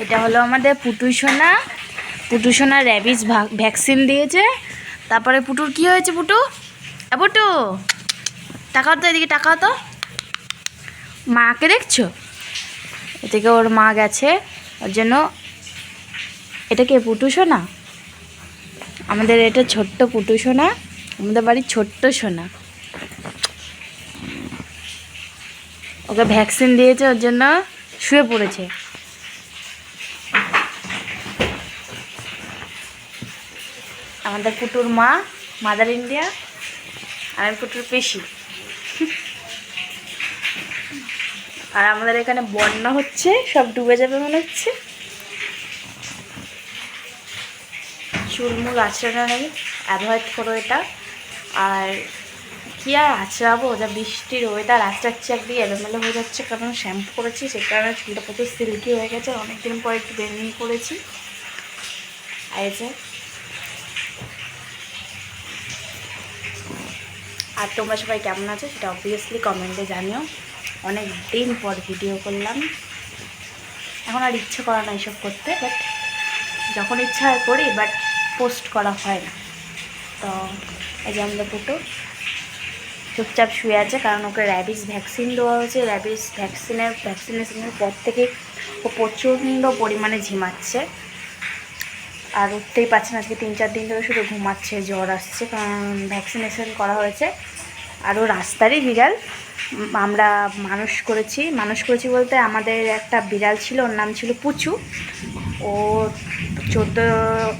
এটা হলো আমাদের পুটুই সোনা। পুটু সোনা র্যাবিস ভ্যাকসিন দিয়েছে। তারপরে পুটুর কি হয়েছে পুটু? পুটু টাকাও তো এদিকে টাকাও তো। মাকে দেখছ? এদিকে ওর মা গেছে। ওর জন্য এটা কে, পুটু সোনা? আমাদের এটা ছোট্ট পুটু সোনা। আমাদের বাড়ির ছোট্ট সোনা। ওকে ভ্যাকসিন দিয়েছে, ওর জন্য শুয়ে পড়েছে। আমাদের কুটুর মা মাদার ইন্ডিয়া আর আমি পুটুর পেশি। আর আমাদের এখানে বন্যা হচ্ছে, সব ডুবে যাবে মনে হচ্ছে। চুলমুল আছড়ানো হবে অ্যাভয়েড করো এটা। আর কি আর আছড়াবো, যা বৃষ্টির ওয়েদার আছড়াচ্ছে একদিকে এলোমেলো হয়ে যাচ্ছে, কারণ শ্যাম্পু করেছি, সে কারণে চুলটা প্রচুর সিল্কি হয়ে গেছে। অনেকদিন পরে একটু বেরিয়ে করেছি। আর যে আর তোমরা সবাই কেমন আছো সেটা অবভিয়াসলি কমেন্টে জানিও। অনেক দিন পর ভিডিও করলাম। এখন আর ইচ্ছে করা না এইসব করতে বাট যখন ইচ্ছা হয় করি বাট পোস্ট করা হয় না। তো এই যে আমাদের পুটু চুপচাপ শুয়ে আছে, কারণ ওকে র্যাবিস ভ্যাকসিন দেওয়া হয়েছে। র্যাবিস ভ্যাকসিনের ভ্যাকসিনেশনের পর থেকে ও প্রচণ্ড পরিমাণে ঝিমাচ্ছে। আর উঠতেই পারছে না আজকে তিন চার দিন ধরে শুধু ঘুমাচ্ছে, জ্বর আসছে, কারণ ভ্যাকসিনেশন করা হয়েছে। আরও রাস্তারই বিড়াল। আমরা মানুষ করেছি মানুষ করেছি বলতে আমাদের একটা বিড়াল ছিল, ওর নাম ছিল পুচু। ও চোদ্দ,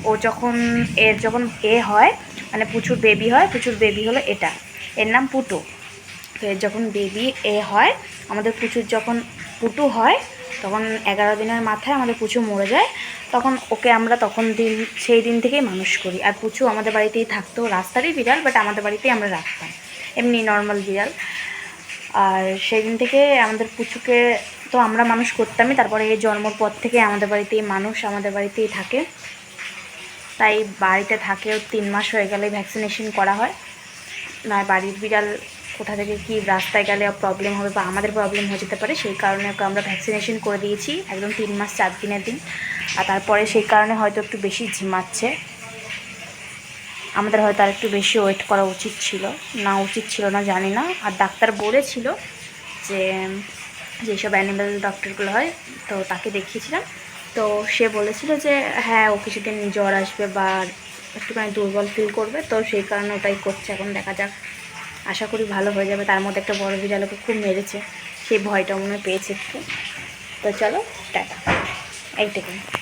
ও যখন, এর যখন এ হয় মানে পুচুর বেবি হয়, পুচুর বেবি হলো এটা। এর নাম পুটু। তো এর যখন বেবি এ হয়, আমাদের পুচুর যখন পুটু হয়, তখন এগারো দিনের মাথায় আমাদের পুচু মরে যায়। তখন ওকে আমরা তখন দিন, সেই দিন থেকেই মানুষ করি। আর পুচু আমাদের বাড়িতেই থাকতো, রাস্তারই বিড়াল বাট আমাদের বাড়িতেই আমরা রাখতাম। এমনি নর্মাল বিড়াল। আর সেই দিন থেকে আমাদের পুচুকে তো আমরা মানুষ করতামই, তারপরে এই জন্মর পর থেকে আমাদের বাড়িতেই মানুষ, আমাদের বাড়িতেই থাকে। তাই বাড়িতে থাকেও তিন মাস হয়ে গেলে ভ্যাকসিনেশন করা হয়। নয়, বাড়ির বিড়াল কোথা থেকে কি রাস্তায় গেলে প্রবলেম হবে বা আমাদের প্রবলেম হয়ে যেতে পারে, সেই কারণে ওকে আমরা ভ্যাকসিনেশন করে দিয়েছি একদম তিন মাস চার দিনের দিন। আর তারপরে সেই কারণে হয়তো একটু বেশি ঝিমাচ্ছে। আমাদের হয়তো আর একটু বেশি ওয়েট করা উচিত ছিল, না উচিত ছিল না, জানি না। আর ডাক্তার বলেছিল যে, যেসব অ্যানিম্যাল ডক্টরগুলো হয়, তো তাকে দেখিয়েছিলাম। তো সে বলেছিল যে হ্যাঁ ও কিছুদিন জ্বর আসবে বা একটুখানি দুর্বল ফিল করবে, তো সেই কারণে ওটাই করছে। এখন দেখা যাক আশা করি ভালো হয়ে যাবে। তার মধ্যে একটা বড় বিড়াল ওকে খুব মেরেছে। সেই ভয়টা মনে পেয়েছে একটু। তো চলো, টাটা। এইটুকু